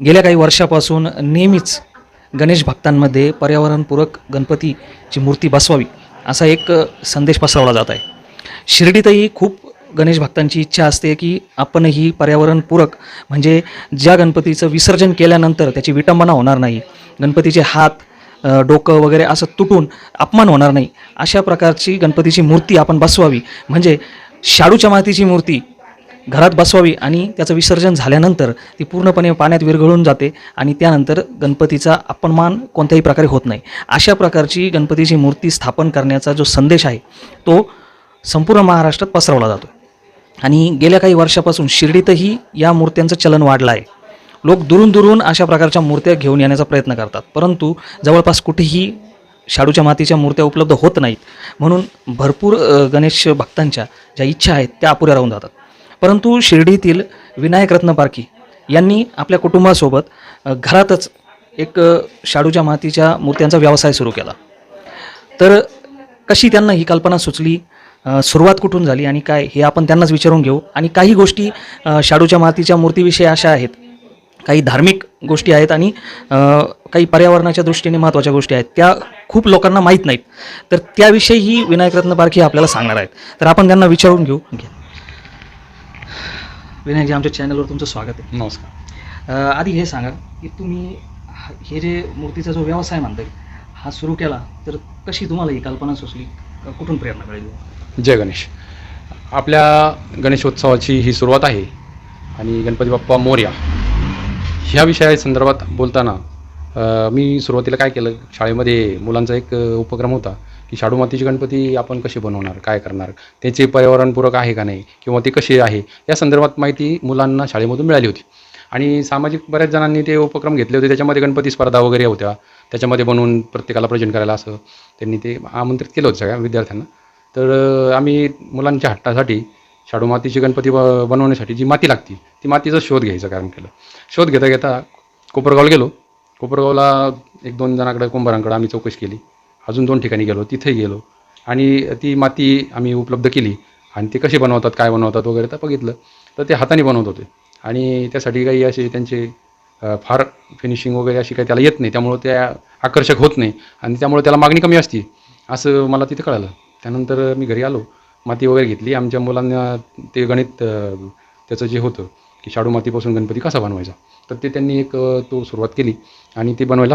गेल्या काही वर्षापासून नेहमीच गणेश भक्तांमध्ये पर्यावरणपूरक गणपतीची मूर्ती बसवावी असा एक संदेश पसरवला जात आहे. शिर्डीतही खूप गणेश भक्तांची इच्छा असते की आपणही पर्यावरणपूरक म्हणजे ज्या गणपतीचं विसर्जन केल्यानंतर त्याची विटंबना होणार नाही गणपतीचे हात डोकं वगैरे असं तुटून अपमान होणार नाही अशा प्रकारची गणपतीची मूर्ती आपण बसवावी. म्हणजे शाडूच्या मातीची मूर्ती घरात बसवावी आणि त्याचं विसर्जन झाल्यानंतर ती पूर्णपणे पाण्यात विरघळून जाते आणि त्यानंतर गणपतीचा अपमान कोणत्याही प्रकारे होत नाही. अशा प्रकारची गणपतीची मूर्ती स्थापन करण्याचा जो संदेश आहे तो संपूर्ण महाराष्ट्रात पसरवला जातो. आणि गेल्या काही वर्षापासून शिर्डीतही या मूर्त्यांचं चलन वाढलं आहे. लोक दुरून दुरून अशा प्रकारच्या मूर्त्या घेऊन येण्याचा प्रयत्न करतात. परंतु जवळपास कुठेही शाडूच्या मातीच्या मूर्त्या उपलब्ध होत नाहीत. म्हणून भरपूर गणेश भक्तांच्या ज्या इच्छा आहेत त्या अपुऱ्या राहून जातात. परंतु शिर्डीतील विनायकरत्न पारखी यांनी आपल्या कुटुंबासोबत घरातच एक शाडूच्या मातीच्या मूर्त्यांचा व्यवसाय सुरू केला. तर कशी त्यांना ही कल्पना सुचली? सुरुवात कुठून झाली आणि काय? हे आपण त्यांनाच विचारून घेऊ. आणि काही गोष्टी शाडूच्या मातीच्या मूर्तीविषयी अशा आहेत. काही धार्मिक गोष्टी आहेत आणि काही पर्यावरणाच्या दृष्टीने महत्त्वाच्या गोष्टी आहेत. त्या खूप लोकांना माहीत नाहीत. तर त्याविषयीही विनायक रत्न पारखी आपल्याला सांगणार आहेत. तर आपण त्यांना विचारून घेऊ. घ्या विनायकजी आमच्या चॅनलवर तुमचं स्वागत आहे. नमस्कार. आधी हे सांगा की तुम्ही हा- जे मूर्तीचा जो व्यवसाय म्हणताय हा सुरू केला तर कशी तुम्हाला ही कल्पना सुचली? कुठून प्रेरणा मिळाली? जय गणेश. आपल्या गणेशोत्सवाची ही सुरुवात आहे आणि गणपती बाप्पा मोर्या. ह्या विषयासंदर्भात बोलताना अ, मी सुरुवातीला काय केलं? शाळेमध्ये मुलांचा एक उपक्रम होता. की शाडू मातीचे गणपती आपण कसे बनवणार काय करणार त्याचे पर्यावरणपूरक आहे का नाही किंवा ते कसे आहे या संदर्भात माहिती मुलांना शाळेमधून मिळाली होती. आणि सामाजिक बऱ्याच जणांनी ते उपक्रम घेतले होते त्याच्यामध्ये गणपती स्पर्धा वगैरे होत्या त्याच्यामध्ये बनवून प्रत्येकाला प्रेझेंट करायला असं त्यांनी ते आमंत्रित केलं होतं सगळ्या विद्यार्थ्यांना. तर आम्ही मुलांच्या हट्टासाठी शाडू मातीची गणपती ब बनवण्यासाठी जी माती लागती ती मातीचा शोध घ्यायचं कारण केलं. शोध घेता घेता कोपरगावला गेलो. कोपरगावला एक दोन जणांकडे कुंभारांकडे आम्ही चौकशी केली. अजून दोन ठिकाणी गेलो तिथेही गेलो. आणि ती माती आम्ही उपलब्ध केली. आणि ते कसे बनवतात काय बनवतात वगैरे तर बघितलं. तर ते हाताने बनवत होते. आणि त्यासाठी काही असे त्यांचे फार फिनिशिंग वगैरे अशी काही त्याला येत नाही. त्यामुळं त्या आकर्षक होत नाही. आणि त्यामुळे त्याला मागणी कमी असते. असं मला तिथे कळालं. त्यानंतर मी घरी आलो. माती वगैरे घेतली. आमच्या मुलांना ते गणित त्याचं जे होतं की शाडू मातीपासून गणपती कसा बनवायचा. तर ते त्यांनी एक तो सुरुवात केली. आणि ते बनवायला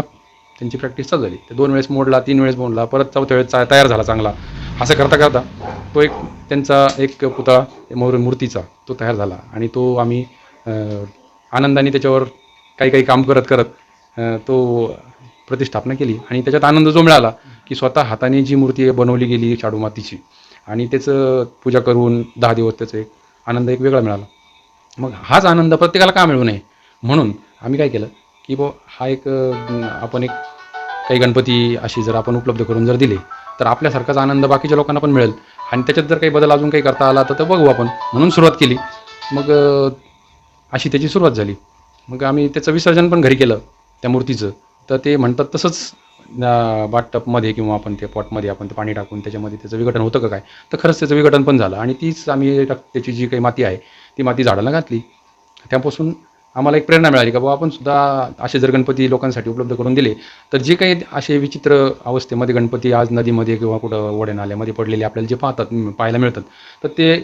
त्यांची प्रॅक्टिस चालू झाली. ते दोन वेळेस मोडला तीन वेळेस मोडला परत चौथ्या वेळेस तयार झाला चांगला. असं करता करता तो एक त्यांचा एक पुतळा मोर मूर्तीचा तो तयार झाला. आणि तो आम्ही आनंदाने त्याच्यावर काही काही काम करत करत तो प्रतिष्ठापना केली. आणि त्याच्यात आनंद जो मिळाला की स्वतः हाताने जी मूर्ती बनवली गेली शाडू मातीची आणि त्याचं पूजा करून दहा दिवस त्याचा एक आनंद एक वेगळा मिळाला. मग हाच आनंद प्रत्येकाला का मिळू नये? म्हणून आम्ही काय केलं की बो हा एक आपण एक काही गणपती अशी जर आपण उपलब्ध करून जर दिले तर आपल्यासारखाच आनंद बाकीच्या लोकांना पण मिळेल. आणि त्याच्यात जर काही बदल अजून काही करता आला तर बघू आपण. म्हणून सुरुवात केली. मग अशी त्याची सुरुवात झाली. मग आम्ही त्याचं विसर्जन पण घरी केलं त्या मूर्तीचं. तर ते म्हणतात तसंच बाटटपमध्ये किंवा आपण ते पॉटमध्ये आपण ते पाणी टाकून त्याच्यामध्ये त्याचं विघटन होतं का काय? तर खरंच त्याचं विघटन पण झालं. आणि तीच आम्ही त्याची जी काही माती आहे ती माती झाडाला घातली. त्यापासून आम्हाला एक प्रेरणा मिळाली का बाबा आपण सुद्धा असे जर गणपती लोकांसाठी उपलब्ध करून दिले तर जे काही असे विचित्र अवस्थेमध्ये गणपती आज नदीमध्ये किंवा कुठं वडे नाल्यामध्ये पडलेले आपल्याला जे पाहतात पाहायला मिळतात तर ते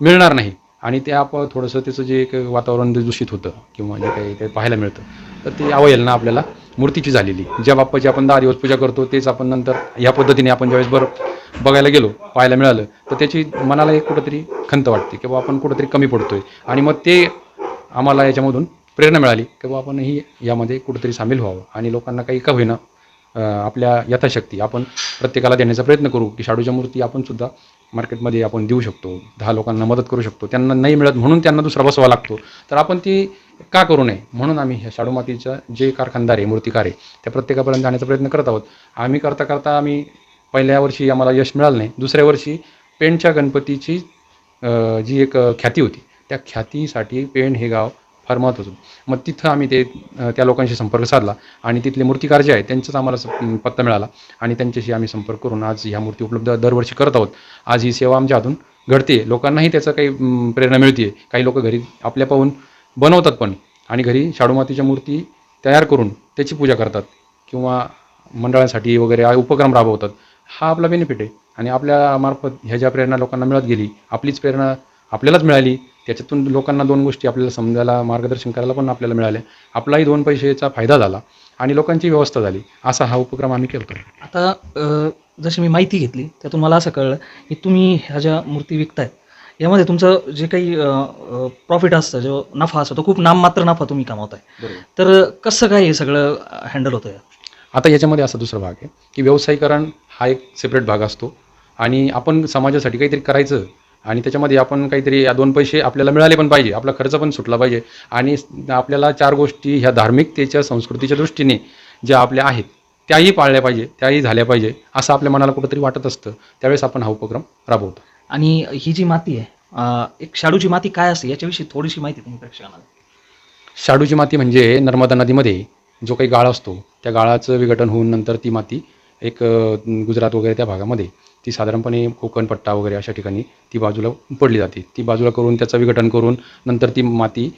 मिळणार नाही. आणि ते आप थोडंसं त्याचं जे एक वातावरण दूषित होतं किंवा जे काही ते पाहायला मिळतं तर ते अवहेलना आपल्याला मूर्तीची झालेली. ज्या बाप्पाची आपण दहा दिवस पूजा करतो तेच आपण नंतर ह्या पद्धतीने आपण ज्यावेळेस बरं बघायला गेलो पाहायला मिळालं तर त्याची मनाला एक कुठंतरी खंत वाटते की बाबा आपण कुठंतरी कमी पडतोय. आणि मग ते आम्हाला याच्यामधून प्रेरणा मिळाली की आपणही यामध्ये कुठेतरी सामील व्हावं आणि लोकांना काही का होईना आपल्या यथाशक्ती आपण प्रत्येकाला देण्याचा प्रयत्न करू की शाडूच्या मूर्ती आपण सुद्धा मार्केटमध्ये आपण देऊ शकतो दहा लोकांना मदत करू शकतो त्यांना नाही मिळत म्हणून त्यांना दुसरा बसवा लागतो. तर आपण ती का करू नये? म्हणून आम्ही ह्या शाडू मातीच्या जे कारखानदार आहे मूर्तिकार आहे त्या प्रत्येकापर्यंत जाण्याचा प्रयत्न करत आहोत. आम्ही करता करता आम्ही पहिल्या वर्षी आम्हाला यश मिळालं नाही दुसऱ्या वर्षी पेणच्या गणपतीची जी एक ख्याती होती त्या ख्यातीसाठी पेण हे गाव फार महत्त्वाचं. मग तिथं आम्ही ते त्या लोकांशी संपर्क साधला आणि तिथले मूर्तिकार जे आहेत त्यांचाच आम्हाला स- पत्ता मिळाला आणि त्यांच्याशी आम्ही संपर्क करून आज ह्या मूर्ती उपलब्ध दरवर्षी करत आहोत. आज ही सेवा आमच्या हातून घडते. लोकांनाही त्याचं काही प्रेरणा मिळते काही लोक घरी आपल्या पाहून बनवतात पण आणि घरी शाडूमातीच्या मूर्ती तयार करून त्याची पूजा करतात किंवा मंडळांसाठी वगैरे उपक्रम राबवतात. हा आपला बेनिफिट आहे आणि आपल्या मार्फत ह्या ज्या प्रेरणा लोकांना मिळत गेली आपलीच प्रेरणा आपल्यालाच मिळाली त्याच्यातून लोकांना दोन गोष्टी आपल्याला समजायला मार्गदर्शन करायला पण आपल्याला मिळाले. आपलाही दोन पैशाचा फायदा झाला आणि लोकांची व्यवस्था झाली. असा हा उपक्रम आम्ही करतो आता जशी मी माहिती घेतली त्यातून मला असं कळलं की तुम्ही ह्या ज्या मूर्ती विकताय यामध्ये तुमचं जे काही प्रॉफिट असतं जो नफा असतो तो खूप नाममात्र नफा तुम्ही कमावताय. तर कसं काय हे सगळं हँडल होतं आता याच्यामध्ये असा दुसरा भाग आहे की व्यवसायीकरण हा एक सेपरेट भाग असतो. आणि आपण समाजासाठी काहीतरी करायचं आणि त्याच्यामध्ये आपण काहीतरी या दोन पैसे आपल्याला मिळाले पण पाहिजे आपला खर्च पण सुटला पाहिजे. आणि आपल्याला चार गोष्टी ह्या धार्मिकतेच्या संस्कृतीच्या दृष्टीने ज्या आपल्या आहेत त्याही पाळल्या पाहिजे त्याही झाल्या पाहिजे असं आपल्या मनाला कुठंतरी वाटत असतं. त्यावेळेस आपण हा उपक्रम राबवतो. आणि ही जी माती आहे एक शाडूची माती काय असते? याच्याविषयी थोडीशी माहिती तुम्ही प्रेक्षकांना. शाडूची माती म्हणजे नर्मदा नदीमध्ये जो काही गाळ असतो त्या गाळाचं विघटन होऊन नंतर ती माती एक गुजरात वगैरे त्या भागामध्ये ती साधारणपणे कोकणपट्टा वगैरे अशा ठिकाणी ती बाजूला पडली जाते. ती बाजूला करून त्याचं विघटन करून नंतर ती माती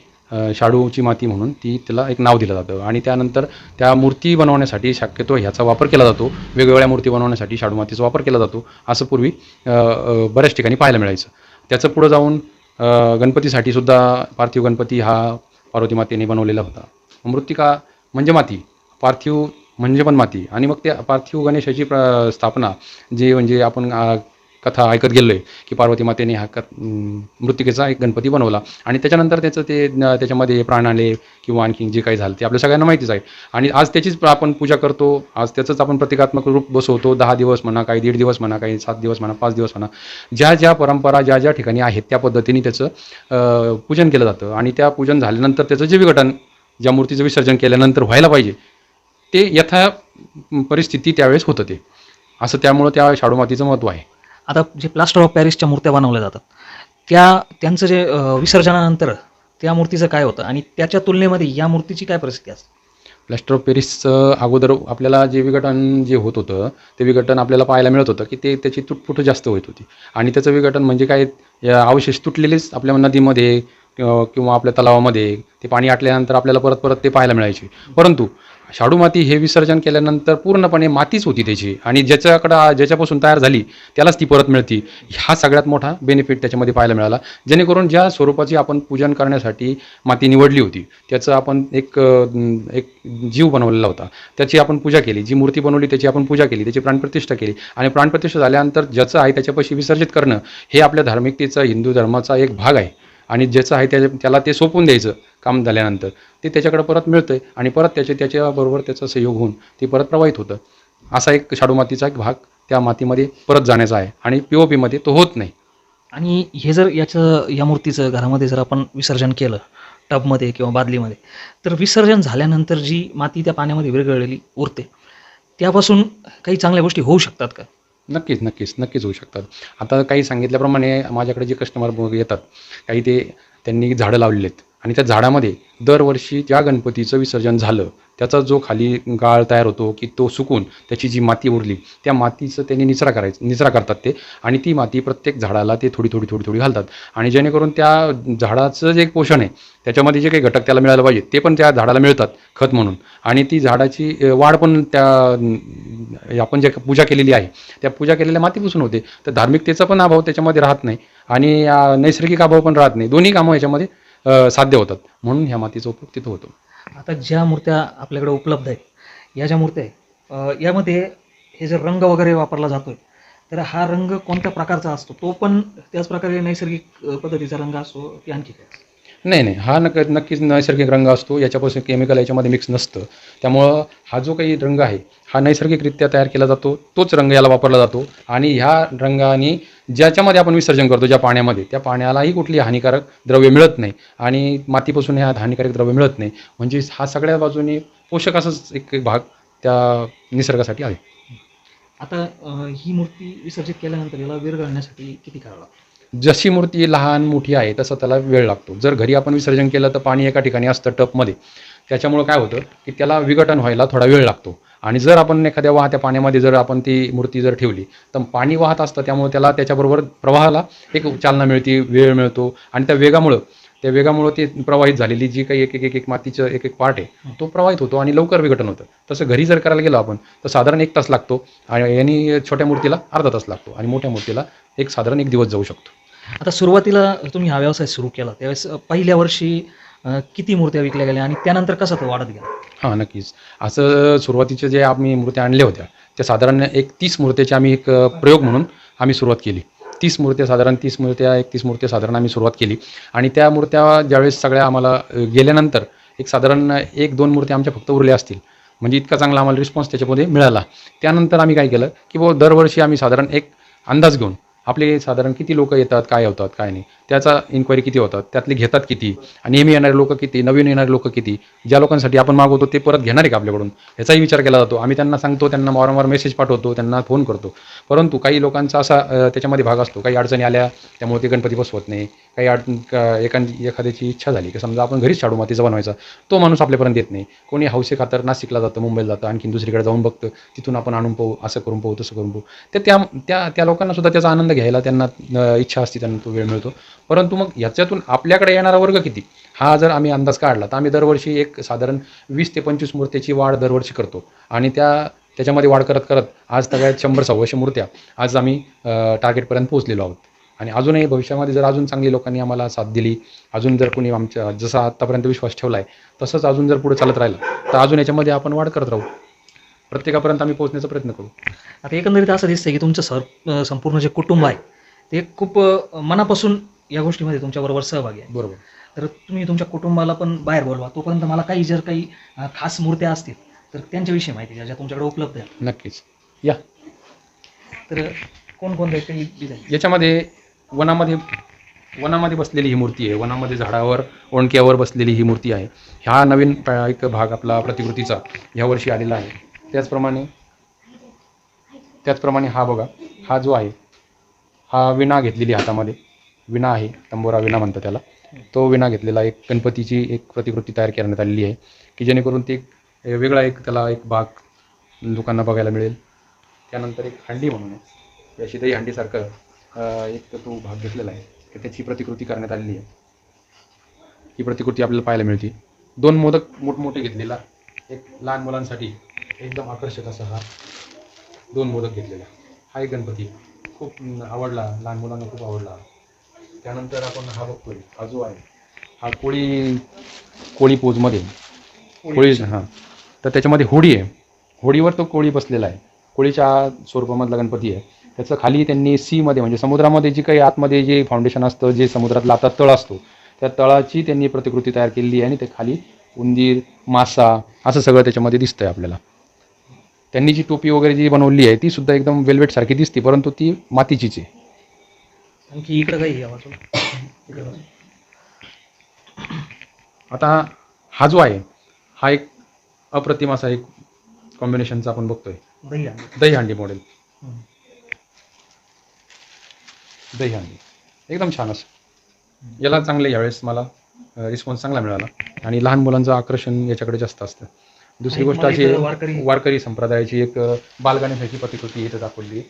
शाडूची माती म्हणून ती त्याला एक नाव दिलं जातं. आणि त्यानंतर त्या मूर्ती बनवण्यासाठी शक्यतो ह्याचा वापर केला जातो. वेगवेगळ्या मूर्ती बनवण्यासाठी शाडू मातीचा वापर केला जातो. असं पूर्वी बऱ्याच ठिकाणी पाहायला मिळायचं. त्याचं पुढं जाऊन गणपतीसाठी सुद्धा पार्थिव गणपती हा पार्वती मातेने बनवलेला होता. मृत्तिका म्हणजे माती. पार्थिव म्हणजे पण माती. आणि मग त्या पार्थिव गणेशाची प्र स्थापना जे म्हणजे आपण कथा ऐकत गेलो आहे की पार्वती मातेने हा क अं, मृत्तिकेचा एक गणपती बनवला. आणि त्याच्यानंतर त्याचं ते त्याच्यामध्ये प्राण आले किंवा आणखी जे काही झालं ते आपल्या सगळ्यांना माहितीच आहे. आणि आज त्याचीच आपण पूजा करतो. आज त्याचंच आपण प्रतिकात्मक रूप बसवतो. दहा दिवस म्हणा काही दीड दिवस म्हणा काही सात दिवस म्हणा पाच दिवस म्हणा. ज्या ज्या परंपरा ज्या ज्या ठिकाणी आहेत त्या पद्धतीने त्याचं पूजन केलं जातं. आणि त्या पूजन झाल्यानंतर त्याचं जे विघटन ज्या मूर्तीचं विसर्जन केल्यानंतर व्हायला पाहिजे ते यथा परिस्थिती त्यावेळेस होतं ते. असं त्यामुळं त्या शाडू मातीचं महत्त्व आहे. आता जे प्लास्टर ऑफ पॅरिसच्या मूर्त्या बनवल्या जातात त्या त्यांचं जे विसर्जनानंतर त्या मूर्तीचं काय होतं? आणि त्याच्या तुलनेमध्ये या मूर्तीची काय परिस्थिती असते? प्लॅस्टर ऑफ पॅरिसचं अगोदर आपल्याला जे विघटन जे होत होतं ते विघटन आपल्याला पाहायला मिळत होतं की ते त्याची तुटफुट जास्त होत होती. आणि त्याचं विघटन म्हणजे काय? या अवशेष तुटलेलेच आपल्या नदीमध्ये किंवा आपल्या तलावामध्ये ते पाणी आटल्यानंतर आपल्याला परत परत ते पाहायला मिळायचे. परंतु शाडू माती हे विसर्जन केल्यानंतर पूर्णपणे मातीच होती त्याची. आणि ज्याच्याकडं ज्याच्यापासून तयार झाली त्यालाच ती परत मिळती. हा सगळ्यात मोठा बेनिफिट त्याच्यामध्ये पाहायला मिळाला. जेणेकरून ज्या स्वरूपाची आपण पूजन करण्यासाठी माती निवडली होती त्याचं आपण एक एक जीव बनवलेला होता. त्याची आपण पूजा केली जी मूर्ती बनवली त्याची आपण पूजा केली त्याची प्राणप्रतिष्ठा केली. आणि प्राणप्रतिष्ठा झाल्यानंतर ज्याचं आहे त्याच्यापाशी विसर्जित करणं हे आपल्या धार्मिकतेचा हिंदू धर्माचा एक भाग आहे. आणि ज्याचं आहे त्या त्याला ते सोपून द्यायचं काम झाल्यानंतर. ते त्याच्याकडे परत मिळतं आणि परत त्याचे त्याच्याबरोबर त्याचा सहयोग होऊन ते परत प्रवाहित होतं. असा एक शाडू मातीचा एक भाग त्या मातीमध्ये परत जाण्याचा आहे आणि पी ओ पीमध्ये तो होत नाही. आणि हे जर याचं या मूर्तीचं घरामध्ये जर आपण विसर्जन केलं टबमध्ये किंवा बादलीमध्ये तर विसर्जन झाल्यानंतर जी माती त्या पाण्यामध्ये विरघळलेली उरते त्यापासून काही चांगल्या गोष्टी होऊ शकतात का? नक्कीच नक्कीच नक्कीच होऊ शकतात. आता काही सांगितल्याप्रमाणे माझ्याकडे जे कस्टमर येतात काही ते त्यांनी झाडं लावलेली आहेत. आणि त्या झाडामध्ये दरवर्षी ज्या गणपतीचं विसर्जन झालं. त्याचा जो खाली गाळ तयार होतो की तो सुकून त्याची जी माती उरली त्या मातीचं त्यांनी निचरा करायचं निचरा करतात ते. आणि ती माती प्रत्येक झाडाला ते थोडी थोडी थोडी थोडी घालतात. आणि जेणेकरून त्या झाडाचं जे पोषण आहे त्याच्यामध्ये जे काही घटक त्याला मिळायला पाहिजे ते पण त्या झाडाला मिळतात खत म्हणून. आणि ती झाडाची वाढ पण त्या आपण जे पूजा केलेली आहे त्या पूजा केलेल्या मातीपासून होते. तर धार्मिकतेचा पण अभाव त्याच्यामध्ये राहत नाही. आणि नैसर्गिक अभाव पण राहत नाही. दोन्ही कामं याच्यामध्ये साध्य होतात. म्हणून ह्या मातीचा उपयोग तिथं होतो. आता ज्या मूर्त्या आपल्याकडे उपलब्ध आहेत या ज्या मूर्त्या आहेत यामध्ये हे जर रंग वगैरे वापरला जातोय तर हा रंग कोणत्या प्रकारचा असतो? तो पण त्याच प्रकारे नैसर्गिक पद्धतीचा रंग असतो की आणखी काय नाही नाही. हा नक्क नक्कीच नैसर्गिक रंग असतो. याच्यापासून केमिकल याच्यामध्ये मिक्स नसतं. त्यामुळं हा जो काही रंग आहे हा नैसर्गिकरित्या तयार केला जातो. तोच रंग याला वापरला जातो. आणि ह्या रंगाने ज्याच्यामध्ये आपण विसर्जन करतो ज्या पाण्यामध्ये त्या पाण्यालाही कुठली हानिकारक द्रव्य मिळत नाही आणि मातीपासून ह्या हानिकारक द्रव्य मिळत नाही. म्हणजे हा सगळ्या बाजूने पोषक असाच एक भाग त्या निसर्गासाठी आहे. आता ही मूर्ती विसर्जित केल्यानंतर याला विरघळण्यासाठी किती काळ लागतो? जशी मूर्ती लहान मोठी आहे तसं त्याला वेळ लागतो. जर घरी आपण विसर्जन केलं तर पाणी एका ठिकाणी असतं टपमध्ये. त्याच्यामुळं काय होतं की त्याला विघटन व्हायला थोडा वेळ लागतो. आणि जर आपण एखाद्या वाहत्या पाण्यामध्ये जर आपण ती मूर्ती जर ठेवली तर पाणी वाहत असतं त्यामुळे त्याला त्याच्याबरोबर प्रवाहाला एक चालना मिळते वेळ मिळतो. आणि त्या वेगामुळं त्या वेगामुळं ती प्रवाहित झालेली जी काही एक एक एक एक मातीचं एक एक पार्ट आहे तो प्रवाहित होतो आणि लवकर विघटन होतं. तसं घरी जर करायला गेलो आपण तर साधारण एक तास लागतो आणि यांनी छोट्या मूर्तीला अर्धा तास लागतो आणि मोठ्या मूर्तीला एक साधारण एक दिवस जाऊ शकतो. आता सुरुवातीला तुम्ही हा व्यवसाय सुरू केला त्यावेळेस पहिल्या वर्षी किती मूर्त्या विकल्या गेल्या आणि त्यानंतर कसं तो वाढत गेला? हां नक्कीच. असं सुरुवातीचे जे आम्ही मूर्त्या आणल्या होत्या त्या साधारण एक तीस मूर्त्याचे आम्ही एक प्रयोग म्हणून आम्ही सुरुवात केली. तीस मूर्त्या साधारण तीस मूर्त्या एकतीस मूर्त्या साधारण आम्ही सुरुवात केली. आणि त्या मूर्त्या ज्यावेळेस सगळ्या आम्हाला गेल्यानंतर एक साधारण एक दोन मूर्त्या आमच्या फक्त उरल्या असतील. म्हणजे इतका चांगला आम्हाला रिस्पॉन्स त्याच्यामध्ये मिळाला. त्यानंतर आम्ही काय केलं की बुवा दरवर्षी आम्ही साधारण एक अंदाज घेऊन आपले साधारण किती लोक येतात काय होतात काय नाही. त्याचा इन्क्वायरी किती होतात त्यातले घेतात किती आणि नेहमी येणारे लोक किती नवीन येणारे लोक किती ज्या लोकांसाठी आपण मागवतो ते परत घेणार आहे का आपल्याकडून? याचाही विचार केला जातो. आम्ही त्यांना सांगतो त्यांना वारंवार मेसेज पाठवतो त्यांना फोन करतो. परंतु काही लोकांचा असा त्याच्यामध्ये भाग असतो. काही अडचणी आल्या त्यामुळे ते गणपती बसवत नाही. काही अड एखादी एखाद्याची इच्छा झाली की समजा आपण घरीच शाडू मातीचा बनवायचा तो माणूस आपल्यापर्यंत येत नाही. कोणी हौसे खातर नाशिकला जातं मुंबईला जातं आणखी दुसरीकडे जाऊन बघतं तिथून आपण आणून पाहू असं करून पाहू तसं करून पाहू. तर त्या त्या त्या लोकांना सुद्धा त्याचा आनंद घ्यायला त्यांना इच्छा असते त्यांना तो वेळ मिळतो. परंतु मग याच्यातून आपल्याकडे येणारा वर्ग किती? हा जर आम्ही अंदाज काढला तर आम्ही दरवर्षी एक साधारण वीस ते पंचवीस मूर्त्याची वाढ दरवर्षी करतो. आणि त्या त्याच्यामध्ये वाढ करत करत आज सगळ्यात शंभर सव्वाशे मूर्त्या आज आम्ही टार्गेटपर्यंत पोहोचलेलो आहोत. आणि अजूनही भविष्यामध्ये जर अजून चांगली लोकांनी आम्हाला साथ दिली अजून जर कोणी आमच्या जसा आत्तापर्यंत विश्वास ठेवला आहे तसंच अजून जर पुढे चालत राहिलं तर अजून याच्यामध्ये आपण वाढ करत राहू. प्रत्येकापर्यंत आम्ही पोहोचण्याचा प्रयत्न करू. आता एकंदरीत असं दिसतंय की तुमचं सर संपूर्ण जे कुटुंब आहे ते खूप मनापासून या गोष्टीमध्ये तुमच्याबरोबर सहभागी आहे. बरोबर. तर तुम्ही तुमच्या कुटुंबाला पण बाहेर बोलवा. तोपर्यंत मला काही जर काही खास मूर्त्या असतील तर त्यांच्याविषयी माहिती द्या ज्या तुमच्याकडे उपलब्ध आहेत. नक्कीच. या. तर कोणकोणत्या काही डिझाईन? याच्यामध्ये वनामध्ये वनामध्ये बसलेली ही मूर्ती आहे. वनामध्ये झाडावर ओणक्यावर बसलेली ही मूर्ती आहे. ह्या नवीन एक भाग आपला प्रतिकृतीचा ह्या वर्षी आलेला आहे. त्याचप्रमाणे त्याचप्रमाणे हा बघा हा जो आहे हा विणा घेतलेली हातामध्ये. विणा आहे तंबोरा विणा म्हणतात त्याला. तो विणा घेतलेला एक गणपतीची एक प्रतिकृती तयार करण्यात आलेली आहे की जेणेकरून ते एक वेगळा एक त्याला एक भाग लोकांना बघायला मिळेल. त्यानंतर एक हंडी म्हणून आहे. अशी दही हंडीसारखं एक तो भाग घेतलेला आहे त्याची प्रतिकृती करण्यात आलेली आहे. ही प्रतिकृती आपल्याला पाहायला मिळते. दोन मोदक मोठमोठे घेतलेला एक लहान मुलांसाठी एकदम आकर्षक असा हा दोन मोदक घेतलेला. हा एक गणपती. खूप आवडला लहान मुलांना खूप आवडला. त्यानंतर आपण हा बघतोय हा जो आहे हा कोळी कोळी पोजमध्ये. कोळी हां. तर त्याच्यामध्ये होडी आहे. होडीवर तो कोळी बसलेला आहे. कोळीच्या स्वरूपामधला गणपती आहे. त्याचं खाली त्यांनी सीमध्ये म्हणजे समुद्रामध्ये जी काही आतमध्ये जे फाउंडेशन असतं जे समुद्रातला आता तळ असतो त्या तळाची त्यांनी प्रतिकृती तयार केलेली आहे आणि ते खाली उंदीर मासा असं सगळं त्याच्यामध्ये दिसतंय आपल्याला. त्यांनी जी टोपी वगैरे जी बनवली आहे ती सुद्धा एकदम वेल्वेट सारखी दिसते परंतु ती मातीचीच आहे. आणखी इकडं काही इकडं. आता हा जो आहे हा एक अप्रतिम असा एक कॉम्बिनेशनचा आपण बघतोय. दही हंडी. मॉडेल. दही हंडी. एकदम छान असं. याला चांगले यावेळेस मला रिस्पॉन्स चांगला मिळाला. आणि लहान मुलांचं आकर्षण याच्याकडे जास्त असतं. दुसरी गोष्ट अशी आहे, वारकरी- वारकरी संप्रदायाची एक बालगणेशाची प्रतिकृती इथं दाखवली.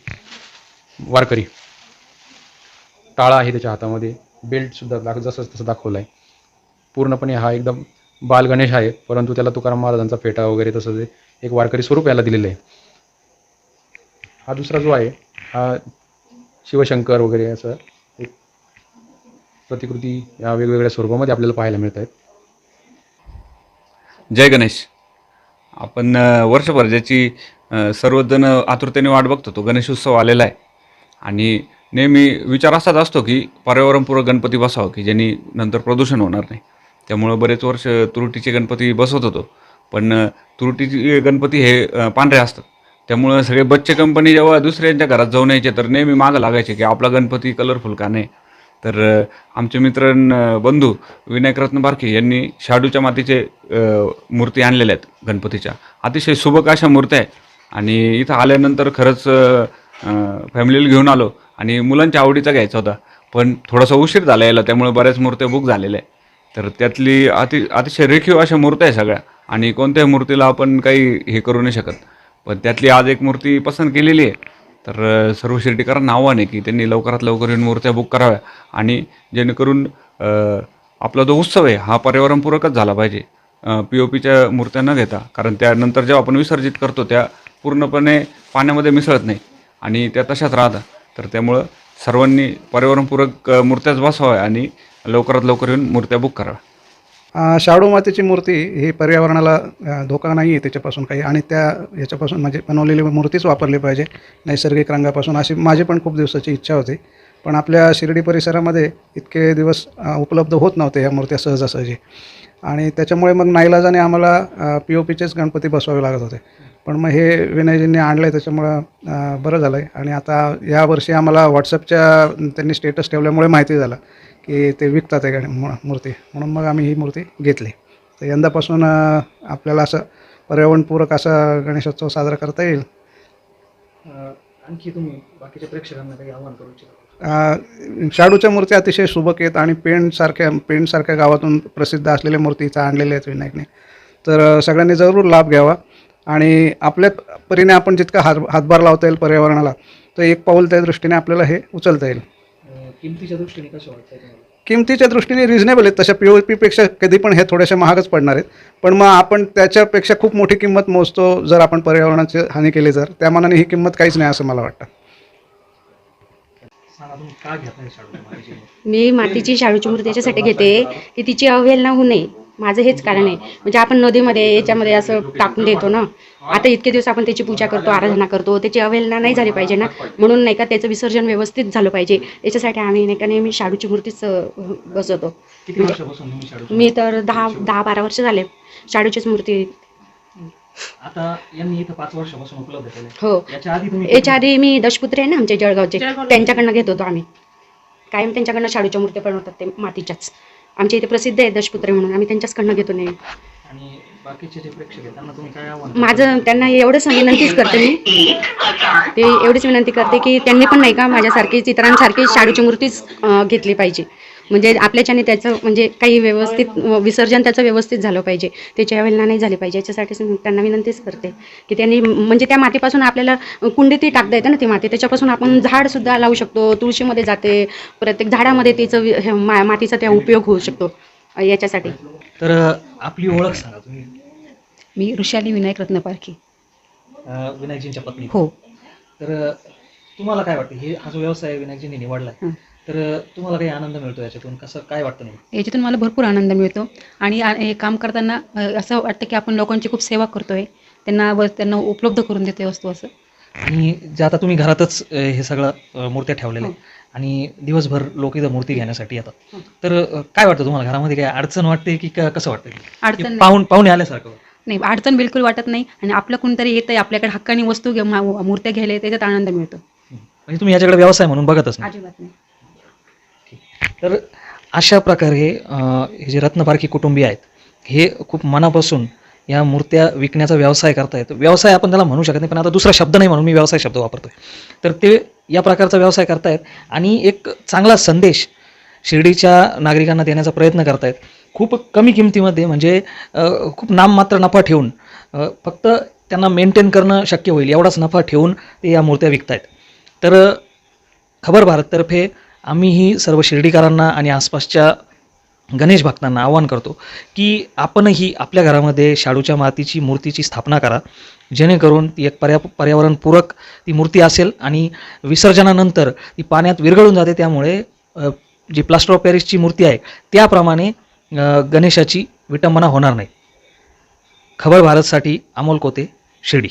वारकरी. टाळा आहे त्याच्या हातामध्ये. बेल्ट सुद्धा दाख जसं तसं दाखवलं आहे पूर्णपणे हा एकदम बाल गणेश आहे परंतु त्याला तुकाराम महाराजांचा फेटा वगैरे तसं ते एक वारकरी स्वरूप याला दिलेलं आहे. हा दुसरा जो आहे हा शिवशंकर वगैरे असं एक प्रतिकृती या वेगवेगळ्या स्वरूपामध्ये आपल्याला पाहायला मिळत आहेत जय गणेश. आपण वर्षभर ज्याची सर्वजण आतुरतेने वाट बघतो तो गणेशोत्सव आलेला आहे. आणि नेहमी विचार असाच असतो की पर्यावरणपूरक गणपती बसावं की ज्यांनी नंतर प्रदूषण होणार नाही. त्यामुळं बरेच वर्ष तुरुटीचे गणपती बसवत होतो. पण अ, तुरुटीचे गणपती हे पांढरे असतात. त्यामुळं सगळे बच्चे कंपनी जेव्हा दुसऱ्यांच्या घरात जाऊन यायचे तर नेहमी मागं लागायचे की आपला गणपती कलरफुल का नाही? तर आमचे मित्र बंधू विनायकरत्न बारके यांनी शाडूच्या मातीचे मूर्ती आणलेल्या आहेत गणपतीच्या. अतिशय सुबक अशा मूर्त्या आहे आणि इथं आल्यानंतर खरंच फॅमिलीला घेऊन आलो आणि मुलांच्या आवडीचा घ्यायचा होता. पण थोडासा उशीर झाला यायला त्यामुळे बऱ्याच मूर्त्या बुक झालेल्या आहे तर त्यातली अति अतिशय रेखीव अशा मूर्त्या आहे सगळ्या. आणि कोणत्याही मूर्तीला आपण काही हे करू नाही शकत. पण त्यातली आज एक मूर्ती पसंत केलेली आहे. तर सर्व शिर्डीकरांना आव्हान आहे की त्यांनी लवकरात लवकर येऊन मूर्त्या बुक कराव्या आणि जेणेकरून आपला जो उत्सव आहे हा पर्यावरणपूरकच झाला पाहिजे. पी ओ पीच्या मूर्त्या न घेता. कारण त्यानंतर जेव्हा आपण विसर्जित करतो त्या पूर्णपणे पाण्यामध्ये मिसळत नाही आणि त्या तशाच राहतात. तर त्यामुळं सर्वांनी पर्यावरणपूरक मूर्त्याच बसवाव्या आणि लवकरात लवकर येऊन मूर्त्या बुक कराव्या शाडू मातेची मूर्ती ही पर्यावरणाला धोका नाही आहे त्याच्यापासून काही. आणि त्या याच्यापासून म्हणजे बनवलेली मूर्तीच वापरली पाहिजे नैसर्गिक रंगापासून. अशी माझी पण खूप दिवसाची इच्छा होती. पण आपल्या शिर्डी परिसरामध्ये इतके दिवस उपलब्ध होत नव्हते ह्या मूर्त्या सहजासहजी. आणि त्याच्यामुळे मग नाईलाजाने आम्हाला पी ओ पीचेच गणपती बसवावे लागत होते. पण मग हे विनयजींनी आणलं आहे त्याच्यामुळं बरं झालं आहे आणि आता यावर्षी आम्हाला व्हॉट्सअपच्या त्यांनी स्टेटस ठेवल्यामुळे माहिती झालं. की ते विकतात आहे मूर्ती. म्हणून मग आम्ही ही मूर्ती घेतली. तर यंदापासून आपल्याला असं पर्यावरणपूरक असा गणेशोत्सव साजरा करता येईल. आणखी तुम्ही बाकीच्या प्रेक्षकांना काही आव्हान करू इच्छिता शाडूच्या मूर्ती अतिशय सुबक आहेत आणि पेंटसारख्या पेंटसारख्या गावातून प्रसिद्ध असलेल्या मूर्ती इथं आणलेल्या आहेत विनायकने. तर सगळ्यांनी जरूर लाभ घ्यावा. आणि आपल्या परीने आपण जितका हात हातभार लावता येईल पर्यावरणाला तर एक पाऊल त्या दृष्टीने आपल्याला हे उचलता येईल. किमतीच्या दृष्टीने कसं वाटतंय तुम्हाला? किमतीच्या दृष्टीने रिझनेबल आहेत. तशा पी ओ पीपेक्षा कधी पण हे थोड्याशा महागच पडणार आहेत. पण मग आपण त्याच्यापेक्षा खूप मोठी किंमत मोजतो जर आपण पर्यावरणाची हानी केली तर. त्या मानाने ही किंमत काहीच नाही असं मला वाटतं. सांगा तुम्ही का घेताय शाडूच्या मातीची मूर्ती? मी मातीची शाडूची मूर्ती याच्यासाठी घेते की तिची अवहेलना होऊ नये. माझं हेच कारण आहे. म्हणजे आपण नदीमध्ये याच्यामध्ये असं टाकून देतो ना. आता इतके दिवस आपण त्याची पूजा करतो आराधना करतो त्याची अवहेलना नाही झाली पाहिजे ना. म्हणून नाही का त्याचं विसर्जन व्यवस्थित झालं पाहिजे. याच्यासाठी आम्ही नाही का नेहमी शाडूची मूर्तीच बसवतो. किती वर्षापासून तुम्ही शाडूची मी तर दहा दहा बारा वर्ष झाले. शाडूचीच मूर्ती. आता यांनी इथं पाच वर्षापासून उपलब्ध केले हो. याच्या आधी तुम्ही याच्या आधी मी दशपुत्री आहे ना आमच्या जळगावचे. त्यांच्याकडनं घेत होतो आम्ही. कायम त्यांच्याकडनं शाडूच्या मूर्त्या बनवतात ते मातीच्याच. आमच्या इथे प्रसिद्ध आहे दशपुत्री म्हणून. आम्ही त्यांच्याचकडनं घेतो नाही आणि बाकीचे जे प्रेक्षक आहेत त्यांना तुम्ही काय आव्हान कराल? माझं त्यांना एवढंच विनंतीच करते मी. ते एवढीच विनंती करते की त्यांनी पण नाही का माझ्यासारखी चित्रांसारखी शाडूची मूर्तीच घेतली पाहिजे. म्हणजे आपल्याच्याने त्याचं म्हणजे काही व्यवस्थित विसर्जन त्याचं व्यवस्थित झालं पाहिजे. त्याची अवहेलना नाही झाली पाहिजे. याच्यासाठीच मी त्यांना विनंतीच करते की त्यांनी म्हणजे त्या मातीपासून आपल्याला कुंडीतही टाकता येतं ना ती माती. त्याच्यापासून आपण झाडसुद्धा लावू शकतो तुळशीमध्ये जाते प्रत्येक झाडामध्ये तिचं मा- मातीचा त्या उपयोग होऊ शकतो याच्यासाठी. तर आपली ओळख सांगा तुम्ही. मी ऋषाली विनायक रत्नपारखी. अ, विनायकजींच्या पत्नी. हो. तर तुम्हाला काय वाटतं हे हा जो व्यवसाय विनायकजींनी निवडलाय हं. तर तुम्हाला काही आनंद मिळतो याच्यातून? कसं काय वाटतं नाही याच्यातून मला भरपूर आनंद मिळतो. आणि आ- हे काम करताना अ, असं वाटतं की आपण लोकांची खूप सेवा करतोय. त्यांना व त्यांना उपलब्ध करून देतोय वस्तू असं. आणि जे आता तुम्ही घरातच अ, हे सगळं अ, मूर्त्या ठेवलेल्या आहेत. आणि दिवसभर लोक इथं मूर्ती घेण्यासाठी येतात. तर अ, काय वाटतं तुम्हाला? घरामध्ये काय अडचण वाटते की का- कसं वाटतं? अडचण नाही. पाहून पाहुणे आल्यासारखं? नाही अडचण बिलकुल वाटत नाही. आणि आपलं कोणतरी येतंय आपल्याकडे हक्कानी वस्तू घे मा- मूर्त्या घ्यायला त्याच्यात आनंद मिळतो. म्हणजे तुम्ही याच्याकडे व्यवसाय म्हणून बघतच नाही. अजिबात नाही. तर अशा प्रकारे हे जे रत्नपारखी कुटुंबीय आहेत हे खूप मनापासून या मूर्त्या विकण्याचा व्यवसाय करतायत. व्यवसाय आपण त्याला म्हणू शकत नाही पण आता दुसरा शब्द नाही म्हणून मी व्यवसाय शब्द वापरतोय. तर ते या प्रकारचा व्यवसाय करतायत आणि एक चांगला संदेश शिर्डीच्या नागरिकांना देण्याचा प्रयत्न करतायत. खूप कमी किमतीमध्ये म्हणजे खूप नाममात्र नफा ठेवून फक्त त्यांना मेंटेन करणं शक्य होईल एवढाच नफा ठेवून ते या मूर्त्या विकतायत. तर खबर भारततर्फे आम्ही ही सर्व शिर्डीकरांना आणि आसपासच्या गणेश भक्तांना आवाहन करतो की आपणही आपल्या घरामध्ये शाडूच्या मातीची मूर्तीची स्थापना करा. जेणेकरून ती एक पर्या पर्यावरणपूरक ती मूर्ती असेल आणि विसर्जनानंतर ती पाण्यात विरघळून जाते. त्यामुळे जी प्लास्टर ऑफ पॅरिसची मूर्ती आहे त्याप्रमाणे गणेशाची विटंबना होणार नाही. खबर भारतसाठी अमोल कोते शिर्डी.